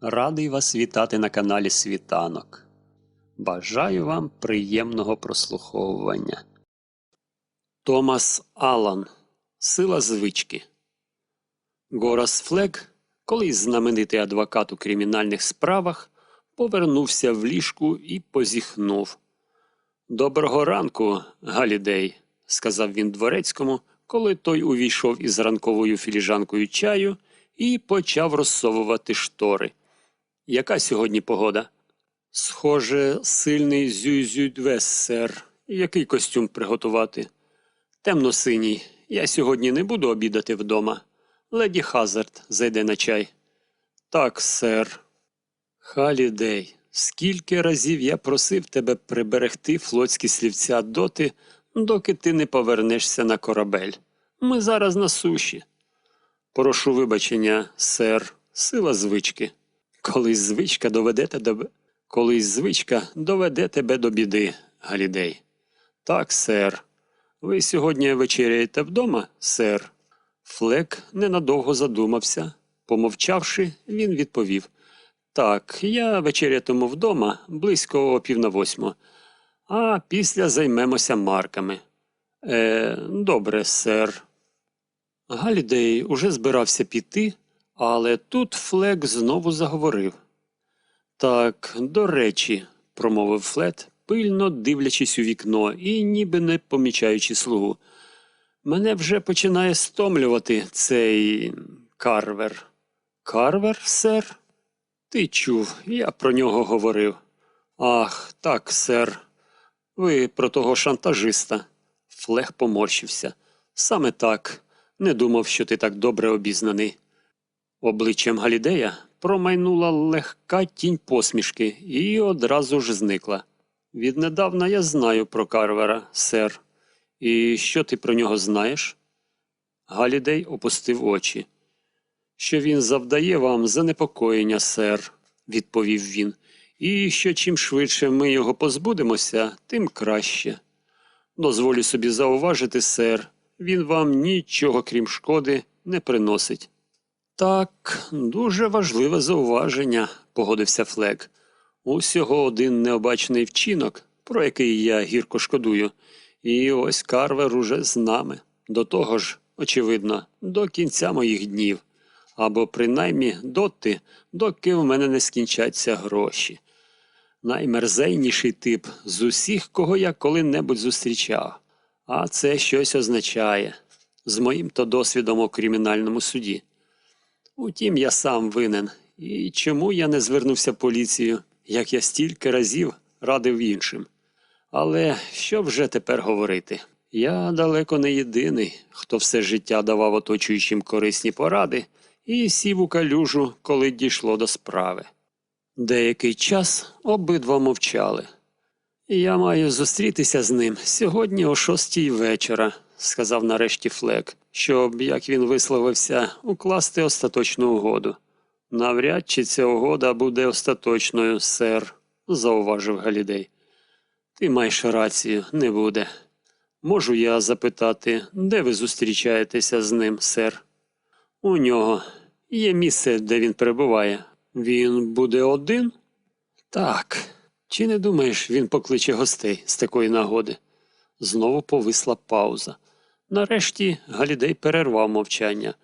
Радий вас вітати на каналі Світанок. Бажаю вам приємного прослуховування. Томас Алан. Сила звички. Горас Флек, колись знаменитий адвокат у кримінальних справах, повернувся в ліжку і позіхнув. Доброго ранку, Галідей, сказав він дворецькому, коли той увійшов із ранковою філіжанкою чаю і почав розсовувати штори. Яка сьогодні погода? Схоже, сильний зюзюдвес, сер. Який костюм приготувати? Темно-синій. Я сьогодні не буду обідати вдома. Леді Хазард зайде на чай. Так, сер. Халідей, скільки разів я просив тебе приберегти флотські слівця доти, доки ти не повернешся на корабель. Ми зараз на суші. Прошу вибачення, сер, сила звички. Колись звичка доведе тебе, колись звичка доведе тебе до біди, Галідей. Так, сер. Ви сьогодні вечеряєте вдома, сер? Флек ненадовго задумався. Помовчавши, він відповів Так, я вечерятиму вдома близько о пів на восьму, а після займемося марками. Е, добре, сер. Галідей уже збирався піти, але тут Флек знову заговорив. Так, до речі, промовив Флет, пильно дивлячись у вікно і ніби не помічаючи слугу. Мене вже починає стомлювати цей карвер. Карвер, сер? Ти чув, я про нього говорив. Ах, так, сер. Ви про того шантажиста. Флег поморщився. Саме так. Не думав, що ти так добре обізнаний. Обличчям Галідея промайнула легка тінь посмішки і одразу ж зникла. Віднедавна я знаю про Карвера, сер. І що ти про нього знаєш? Галідей опустив очі. Що він завдає вам занепокоєння, сер, відповів він, і що чим швидше ми його позбудемося, тим краще. Дозволю собі зауважити, сер, він вам нічого крім шкоди не приносить. Так, дуже важливе зауваження, погодився Флек. Усього один необачний вчинок, про який я гірко шкодую, і ось Карвер уже з нами. До того ж, очевидно, до кінця моїх днів, або принаймні доти, доки в мене не скінчаться гроші. Наймерзейніший тип з усіх, кого я коли-небудь зустрічав. А це щось означає з моїм то досвідом у кримінальному суді. Утім, я сам винен. І чому я не звернувся в поліцію, як я стільки разів радив іншим. Але що вже тепер говорити? Я далеко не єдиний, хто все життя давав оточуючим корисні поради і сів у калюжу, коли дійшло до справи. Деякий час обидва мовчали. Я маю зустрітися з ним сьогодні о шостій вечора, сказав нарешті Флек, щоб, як він висловився, укласти остаточну угоду. Навряд чи ця угода буде остаточною, сер, зауважив Галідей. Ти маєш рацію, не буде. Можу я запитати, де ви зустрічаєтеся з ним, сер? У нього є місце, де він перебуває. Він буде один? Так. Чи не думаєш, він покличе гостей з такої нагоди? Знову повисла пауза. Нарешті Галідей перервав мовчання.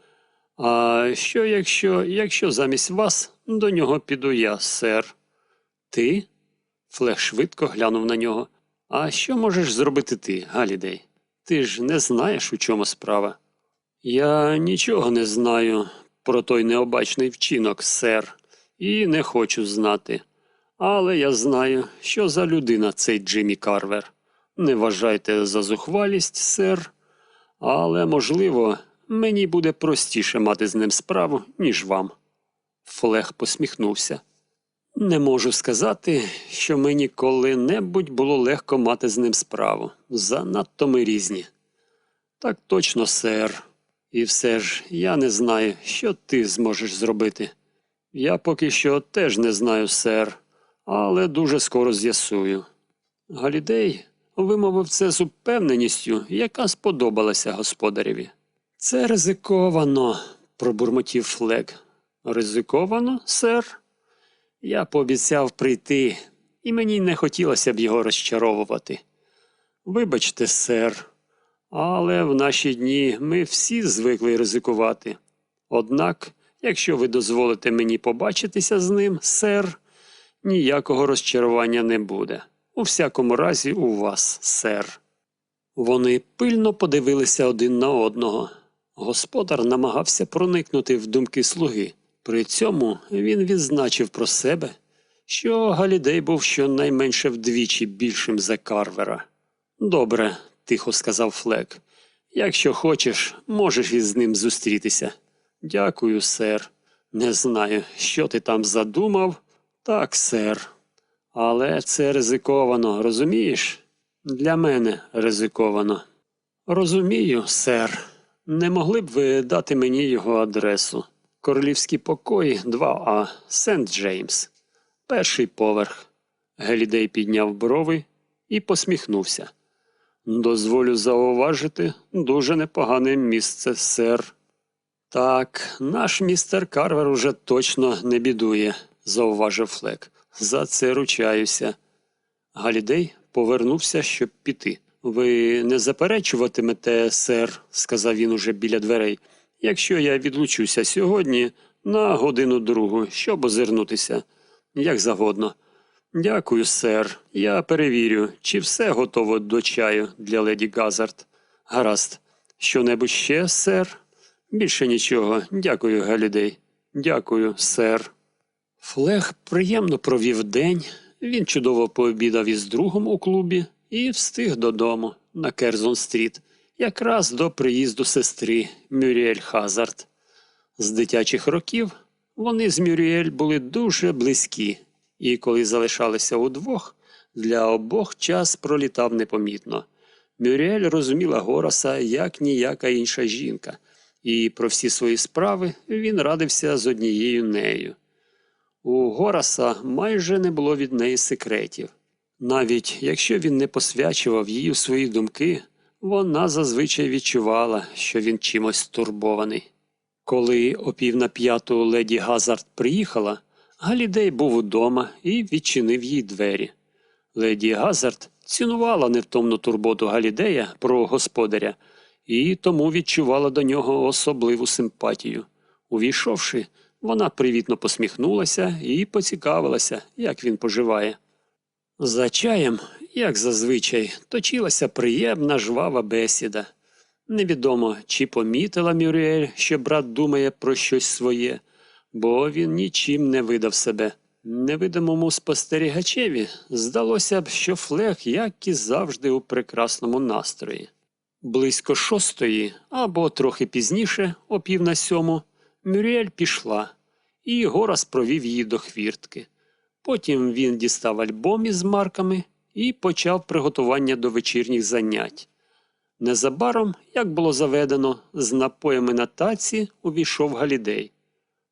А що, якщо, якщо замість вас до нього піду я, сер? Ти? Флег швидко глянув на нього. А що можеш зробити ти, Галідей? Ти ж не знаєш, у чому справа. Я нічого не знаю про той необачний вчинок, сер, і не хочу знати. Але я знаю, що за людина цей Джиммі Карвер. Не вважайте за зухвалість, сер, але, можливо, мені буде простіше мати з ним справу, ніж вам. Флег посміхнувся. Не можу сказати, що мені коли-небудь було легко мати з ним справу. Занадто ми різні. Так точно, сер. І все ж я не знаю, що ти зможеш зробити. Я поки що теж не знаю, сер, але дуже скоро з'ясую. Галідей вимовив це з упевненістю, яка сподобалася господареві. Це ризиковано, пробурмотів Флек. Ризиковано, сер? Я пообіцяв прийти, і мені не хотілося б його розчаровувати. Вибачте, сер, але в наші дні ми всі звикли ризикувати. Однак, якщо ви дозволите мені побачитися з ним, сер, ніякого розчарування не буде. У всякому разі, у вас, сер. Вони пильно подивилися один на одного. Господар намагався проникнути в думки слуги. При цьому він відзначив про себе, що Галідей був щонайменше вдвічі більшим за Карвера. Добре, тихо сказав Флек. Якщо хочеш, можеш із ним зустрітися. Дякую, сер. Не знаю, що ти там задумав. Так, сер. Але це ризиковано, розумієш? Для мене ризиковано. Розумію, сер. Не могли б ви дати мені його адресу? Королівські покої 2А, Сент Джеймс. Перший поверх. Гелідей підняв брови і посміхнувся. Дозволю зауважити, дуже непогане місце, сер. Так, наш містер Карвер уже точно не бідує, зауважив Флек. За це ручаюся. Галідей повернувся, щоб піти. Ви не заперечуватимете, сер, сказав він уже біля дверей, якщо я відлучуся сьогодні на годину другу, щоб озирнутися. Як завгодно. Дякую, сер. Я перевірю, чи все готово до чаю для леді Газард. Гаразд. Що-небудь ще, сер? Більше нічого. Дякую, Галідей. Дякую, сер. Флег приємно провів день. Він чудово пообідав із другом у клубі і встиг додому на Керзон-стріт, якраз до приїзду сестри Мюріель Хазард. З дитячих років вони з Мюріель були дуже близькі, і коли залишалися удвох, для обох час пролітав непомітно. Мюріель розуміла Гораса як ніяка інша жінка, і про всі свої справи він радився з однією нею. У Гораса майже не було від неї секретів. Навіть якщо він не посвячував їй у свої думки, вона зазвичай відчувала, що він чимось стурбований. Коли о пів на п'яту леді Газард приїхала, Галідей був удома і відчинив їй двері. Леді Газард цінувала невтомну турботу Галідея про господаря і тому відчувала до нього особливу симпатію. Увійшовши, вона привітно посміхнулася і поцікавилася, як він поживає. За чаєм, як зазвичай, точилася приємна жвава бесіда. Невідомо, чи помітила Мюріель, що брат думає про щось своє, бо він нічим не видав себе. Невидимому спостерігачеві здалося б, що флег, як і завжди, у прекрасному настрої. Близько шостої або трохи пізніше, о пів на сьому, Мюріель пішла, і Горас провів її до хвіртки. Потім він дістав альбом із марками і почав приготування до вечірніх занять. Незабаром, як було заведено, з напоями на таці увійшов Галідей.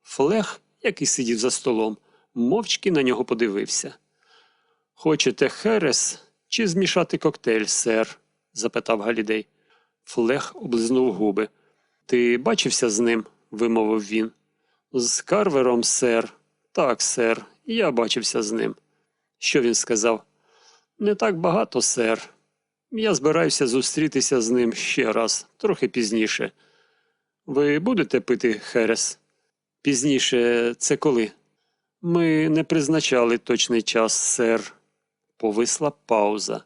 Флег, який сидів за столом, мовчки на нього подивився. Хочете херес чи змішати коктейль, сер? запитав Галідей. Флег облизнув губи. Ти бачився з ним? Вимовив він. З Карвером, сер. Так, сер, я бачився з ним. Що він сказав? Не так багато, сер. Я збираюся зустрітися з ним ще раз, трохи пізніше. Ви будете пити херес? Пізніше це коли? Ми не призначали точний час, сер. Повисла пауза.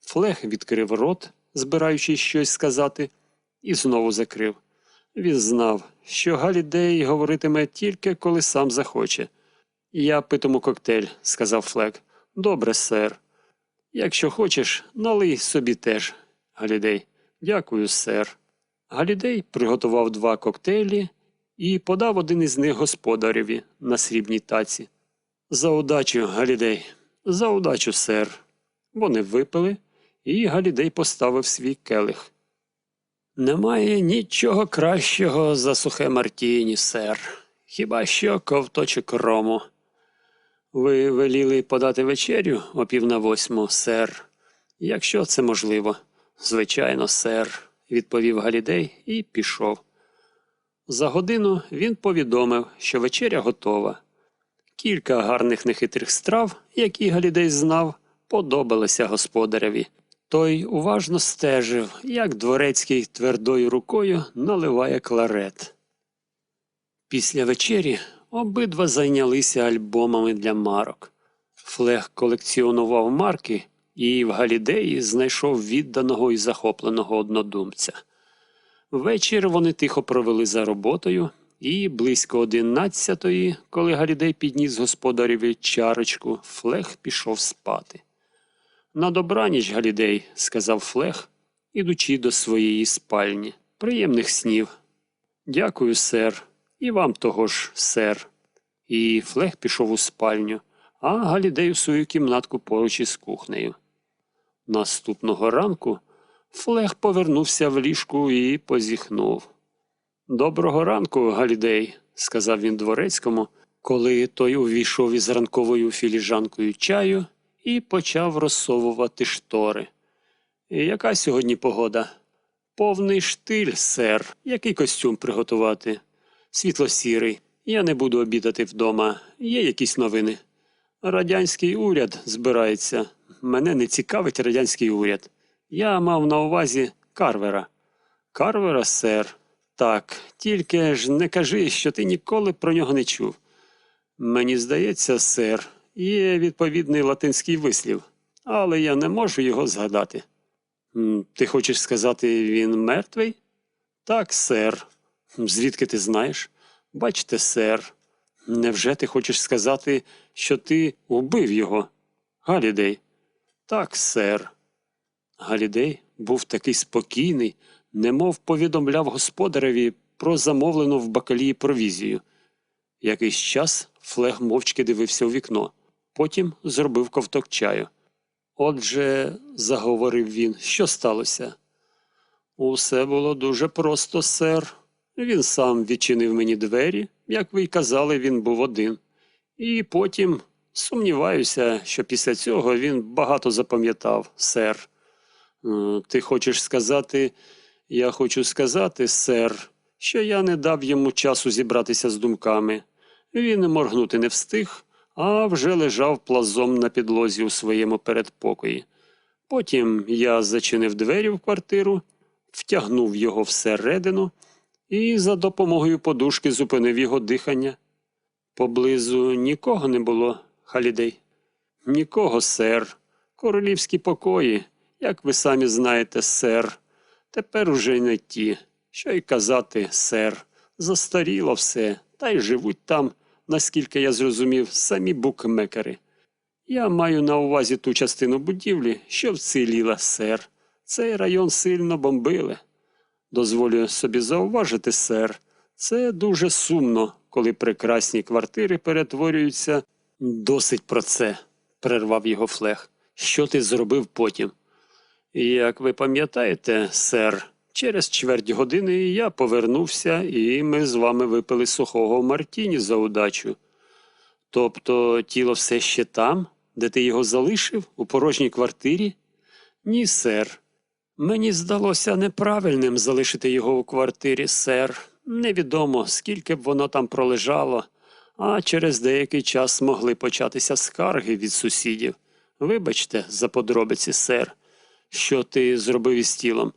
Флег відкрив рот, збираючись щось сказати, і знову закрив. Він знав, що Галідей говоритиме тільки коли сам захоче. Я питиму коктейль, сказав Флег. Добре, сер. Якщо хочеш, налий собі теж, Галідей. Дякую, сер. Галідей приготував два коктейлі і подав один із них господареві на срібній таці. За удачу, Галідей, за удачу, сер. Вони випили, і Галідей поставив свій келих. Немає нічого кращого за сухе Мартіні, сер. Хіба що ковточок рому. Ви веліли подати вечерю о пів на восьму, сер. Якщо це можливо. Звичайно, сер, відповів Галідей і пішов. За годину він повідомив, що вечеря готова. Кілька гарних нехитрих страв, які Галідей знав, подобалися господареві. Той уважно стежив, як дворецький твердою рукою наливає кларет. Після вечері обидва зайнялися альбомами для марок. Флег колекціонував марки і в Галідеї знайшов відданого і захопленого однодумця. Вечір вони тихо провели за роботою, і близько одинадцятої, коли Галідей підніс господареві чарочку, Флег пішов спати. На добраніч, Галідей, сказав Флег, ідучи до своєї спальні. Приємних снів. Дякую, сер, і вам того ж, сер. І Флег пішов у спальню, а Галідей у свою кімнатку поруч із кухнею. Наступного ранку Флег повернувся в ліжку і позіхнув. Доброго ранку, Галідей, сказав він дворецькому, коли той увійшов із ранковою філіжанкою чаю і почав розсовувати штори. Яка сьогодні погода? Повний штиль, сер. Який костюм приготувати? Світло-сірий. Я не буду обідати вдома. Є якісь новини. Радянський уряд збирається. Мене не цікавить радянський уряд. Я мав на увазі Карвера. Карвера, сер. Так, тільки ж не кажи, що ти ніколи про нього не чув. Мені здається, сер, є відповідний латинський вислів, але я не можу його згадати. Ти хочеш сказати, він мертвий? Так, сер. Звідки ти знаєш? Бачте, сер. Невже ти хочеш сказати, що ти убив його? Галідей. Так, сер. Галідей був такий спокійний, немов повідомляв господареві про замовлену в бакалії провізію. Якийсь час Флег мовчки дивився у вікно, потім зробив ковток чаю. Отже, заговорив він, що сталося? Усе було дуже просто, сер. Він сам відчинив мені двері, як ви й казали, він був один. І потім сумніваюся, що після цього він багато запам'ятав, сер. Е, Ти хочеш сказати, я хочу сказати, сер, що я не дав йому часу зібратися з думками. Він моргнути не встиг, а вже лежав плазом на підлозі у своєму передпокої. Потім я зачинив двері в квартиру, втягнув його всередину і за допомогою подушки зупинив його дихання. Поблизу нікого не було, Халідей. Нікого, сер. Королівські покої, як ви самі знаєте, сер. Тепер уже не ті. Що й казати, сер. Застаріло все, та й живуть там, наскільки я зрозумів, самі букмекери. Я маю на увазі ту частину будівлі, що вціліла, сер. Цей район сильно бомбили. Дозволю собі зауважити, сер, це дуже сумно, коли прекрасні квартири перетворюються. Досить про це, перервав його флег. Що ти зробив потім? Як ви пам'ятаєте, сер, через чверть години я повернувся, і ми з вами випили сухого Мартіні за удачу. Тобто тіло все ще там, де ти його залишив, у порожній квартирі? Ні, сер. Мені здалося неправильним залишити його у квартирі, сер. Невідомо, скільки б воно там пролежало, а через деякий час могли початися скарги від сусідів. Вибачте, за подробиці, сер, що ти зробив із тілом.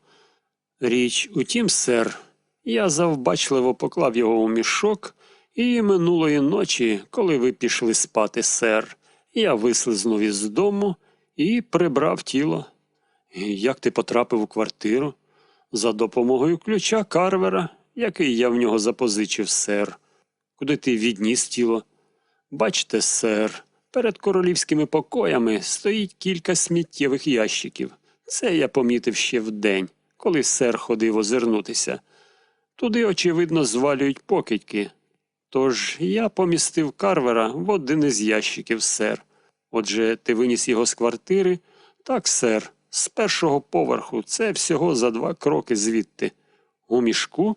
Річ у тім, сер, я завбачливо поклав його у мішок, і минулої ночі, коли ви пішли спати, сер, я вислизнув із дому і прибрав тіло. Як ти потрапив у квартиру? За допомогою ключа Карвера, який я в нього запозичив, сер. Куди ти відніс тіло? Бачте, сер, перед королівськими покоями стоїть кілька сміттєвих ящиків. Це я помітив ще вдень, коли сер ходив озирнутися. Туди, очевидно, звалюють покидьки. Тож я помістив Карвера в один із ящиків, сер. Отже, ти виніс його з квартири? Так, сер, з першого поверху, це всього за два кроки звідти. У мішку?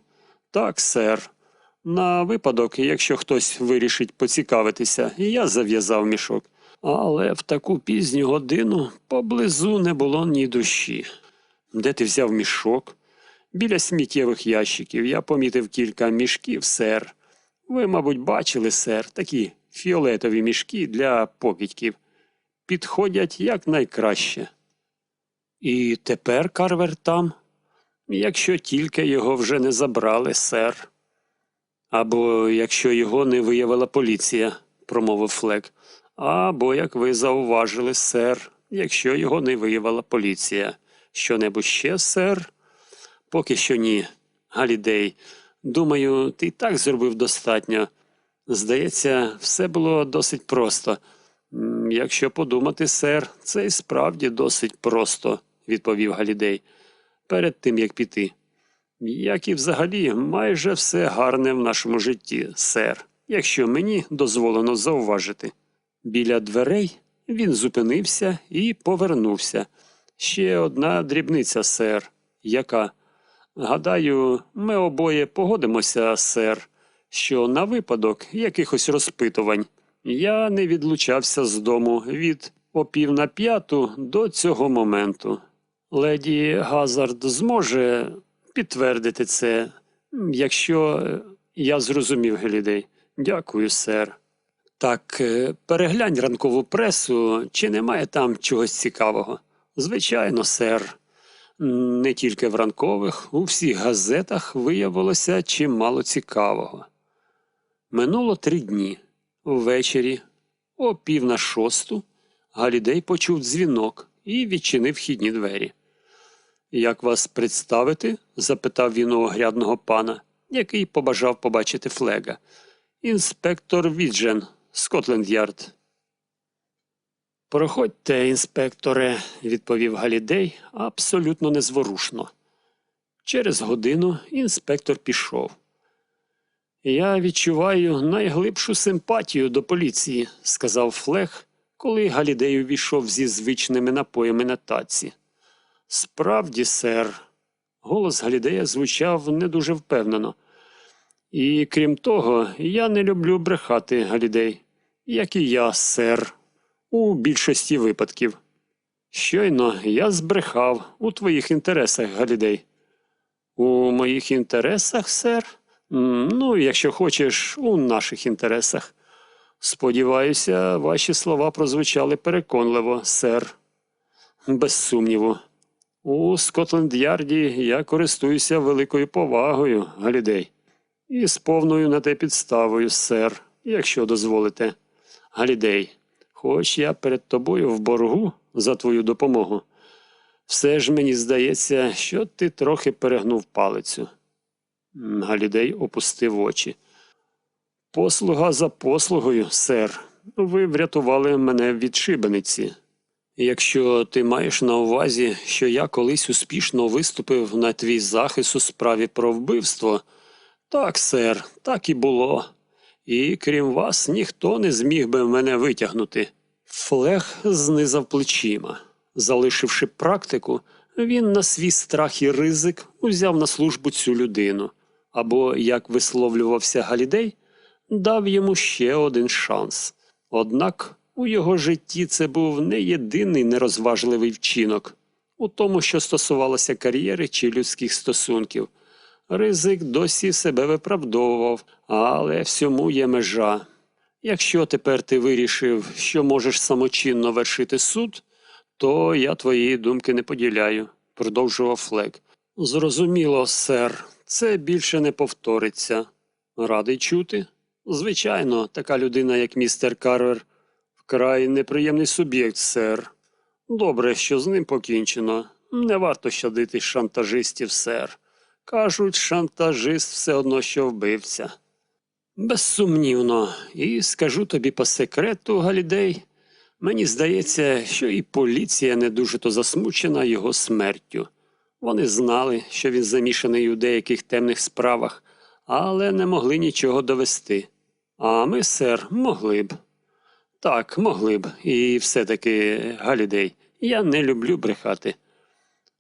Так, сер. На випадок, якщо хтось вирішить поцікавитися, я зав'язав мішок. Але в таку пізню годину поблизу не було ні душі. Де ти взяв мішок? Біля сміттєвих ящиків я помітив кілька мішків, сер. Ви, мабуть, бачили, сер, такі фіолетові мішки для покидьків підходять якнайкраще. І тепер Карвер там, якщо тільки його вже не забрали, сер. Або якщо його не виявила поліція, промовив Флек. Або, як ви зауважили, сер, якщо його не виявила поліція. Що-небудь ще, сер? Поки що ні. Галідей, думаю, ти й так зробив достатньо. Здається, все було досить просто. Якщо подумати, сер, це і справді досить просто, відповів Галідей, перед тим як піти. Як і взагалі, майже все гарне в нашому житті, сер, якщо мені дозволено зауважити. Біля дверей він зупинився і повернувся. Ще одна дрібниця, сер. Яка? Гадаю, ми обоє погодимося, сер, що на випадок якихось розпитувань я не відлучався з дому від опів на п'яту до цього моменту. Леді Газард зможе підтвердити це, якщо е, я зрозумів Гелідей. Дякую, сер. Так, е, переглянь ранкову пресу, чи немає там чогось цікавого? Звичайно, сер. Не тільки в ранкових, у всіх газетах виявилося чимало цікавого. Минуло три дні. Ввечері, о пів на шосту, Галідей почув дзвінок і відчинив вхідні двері. Як вас представити? запитав він у огрядного пана, який побажав побачити флега. Інспектор Віджен, Скотленд-Ярд. Проходьте, інспекторе, відповів Галідей абсолютно незворушно. Через годину інспектор пішов. Я відчуваю найглибшу симпатію до поліції, сказав Флег, коли Галідей увійшов зі звичними напоями на таці. Справді, сер. Голос Галідея звучав не дуже впевнено. І крім того, я не люблю брехати, Галідей, як і я, сер, у більшості випадків. Щойно я збрехав у твоїх інтересах, Галідей. У моїх інтересах, сер? Ну, якщо хочеш, у наших інтересах. Сподіваюся, ваші слова прозвучали переконливо, сер. Без сумніву. У Скотленд-Ярді я користуюся великою повагою, Галідей. І з повною на те підставою, сер, якщо дозволите. Галідей, хоч я перед тобою в боргу за твою допомогу, все ж мені здається, що ти трохи перегнув палицю. Галідей опустив очі. Послуга за послугою, сер. Ви врятували мене від шибениці. Якщо ти маєш на увазі, що я колись успішно виступив на твій захист у справі про вбивство, так, сер, так і було. І крім вас, ніхто не зміг би мене витягнути. Флег знизав плечима. Залишивши практику, він на свій страх і ризик узяв на службу цю людину. Або, як висловлювався Галідей, дав йому ще один шанс. Однак у його житті це був не єдиний нерозважливий вчинок у тому, що стосувалося кар'єри чи людських стосунків. Ризик досі себе виправдовував, але всьому є межа. Якщо тепер ти вирішив, що можеш самочинно вершити суд, то я твоєї думки не поділяю, продовжував Флек. Зрозуміло, сер, це більше не повториться. Радий чути? Звичайно, така людина, як містер Карвер, вкрай неприємний суб'єкт, сер. Добре, що з ним покінчено. Не варто щадити шантажистів, сер. Кажуть, шантажист все одно, що вбивця. Безсумнівно, і скажу тобі по секрету, Галідей, мені здається, що і поліція не дуже то засмучена його смертю. Вони знали, що він замішаний у деяких темних справах, але не могли нічого довести. А ми, сер, могли б. Так, могли б. І все-таки, Галідей, я не люблю брехати.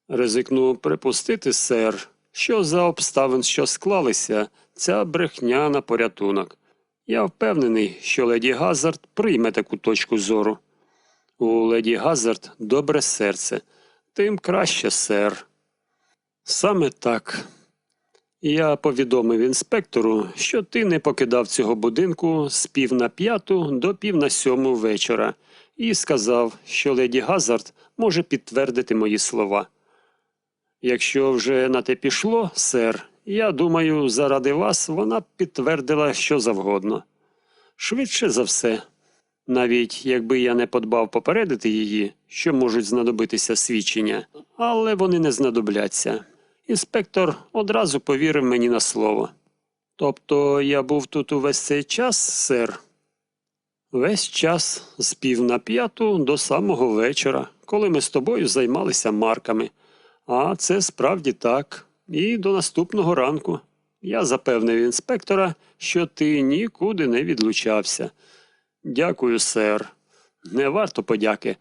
Ризикну припустити, сер, що за обставин, що склалися, ця брехня на порятунок. Я впевнений, що леді Газард прийме таку точку зору. У леді Газард добре серце, тим краще, сер. Саме так. Я повідомив інспектору, що ти не покидав цього будинку з пів на п'яту до пів на сьому вечора, і сказав, що леді Газард може підтвердити мої слова. Якщо вже на те пішло, сер, я думаю, заради вас вона б підтвердила що завгодно. Швидше за все. Навіть якби я не подбав попередити її, що можуть знадобитися свідчення, але вони не знадобляться. Інспектор одразу повірив мені на слово. Тобто я був тут увесь цей час, сер? Весь час з пів на п'яту до самого вечора, коли ми з тобою займалися марками. А це справді так. І до наступного ранку. Я запевнив інспектора, що ти нікуди не відлучався. Дякую, сер. Не варто подяки,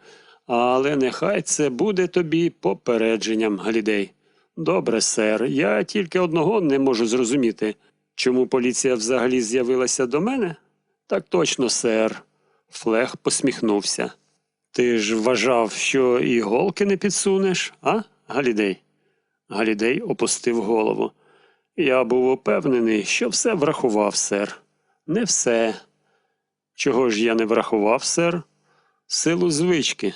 але нехай це буде тобі попередженням, Галідей. Добре, сер, я тільки одного не можу зрозуміти, чому поліція взагалі з'явилася до мене? Так точно, сер. Флег посміхнувся. Ти ж вважав, що і голки не підсунеш, а, Галідей? Галідей опустив голову. Я був упевнений, що все врахував, сер. Не все. Чого ж я не врахував, сер? Силу звички.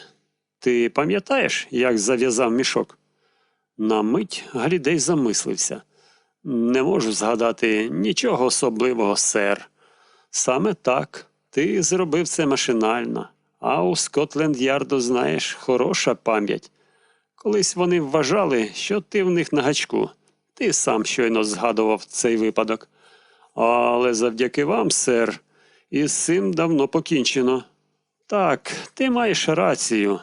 Ти пам'ятаєш, як зав'язав мішок? На мить Галідей замислився. Не можу згадати нічого особливого, сер. Саме так, ти зробив це машинально, а у Скотленд-Ярду, знаєш, хороша пам'ять. Колись вони вважали, що ти в них на гачку. Ти сам щойно згадував цей випадок. Але завдяки вам, сер, із цим давно покінчено. Так, ти маєш рацію,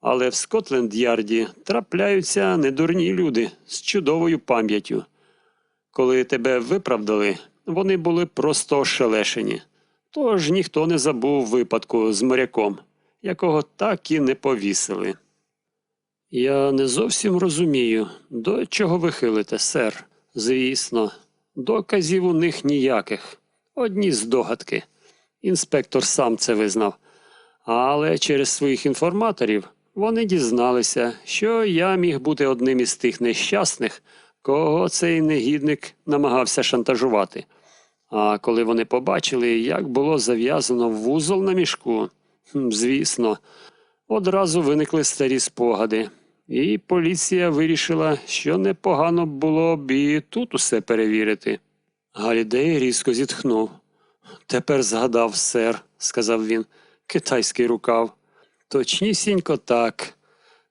але в Скотленд-Ярді трапляються недурні люди з чудовою пам'яттю. Коли тебе виправдали, вони були просто ошелешені. Тож ніхто не забув випадку з моряком, якого так і не повісили. Я не зовсім розумію, до чого ви хилите, сер. Звісно, доказів у них ніяких. Одні здогадки. Інспектор сам це визнав. Але через своїх інформаторів вони дізналися, що я міг бути одним із тих нещасних, кого цей негідник намагався шантажувати. А коли вони побачили, як було зав'язано вузол на мішку, звісно, одразу виникли старі спогади, і поліція вирішила, що непогано було б і тут усе перевірити. Галідей різко зітхнув. Тепер згадав, сер, сказав він, китайський рукав. Точнісінько так.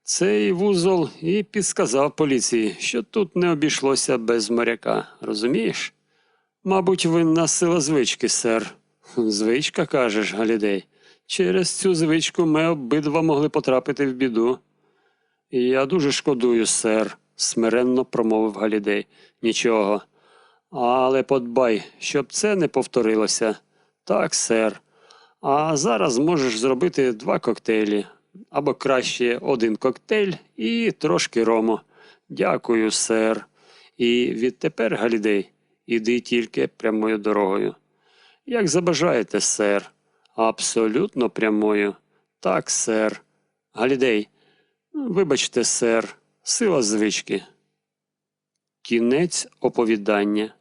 Цей вузол і підсказав поліції, що тут не обійшлося без моряка, розумієш? Мабуть, винна сила звички, сер. Звичка, кажеш, Галідей. Через цю звичку ми обидва могли потрапити в біду. Я дуже шкодую, сер, смиренно промовив Галідей. Нічого. Але подбай, щоб це не повторилося. Так, сер. А зараз можеш зробити два коктейлі. Або краще один коктейль і трошки рому. Дякую, сер. І відтепер, Галідей, іди тільки прямою дорогою. Як забажаєте, сер. Абсолютно прямою. Так, сер. Галідей, вибачте, сер, сила звички. Кінець оповідання.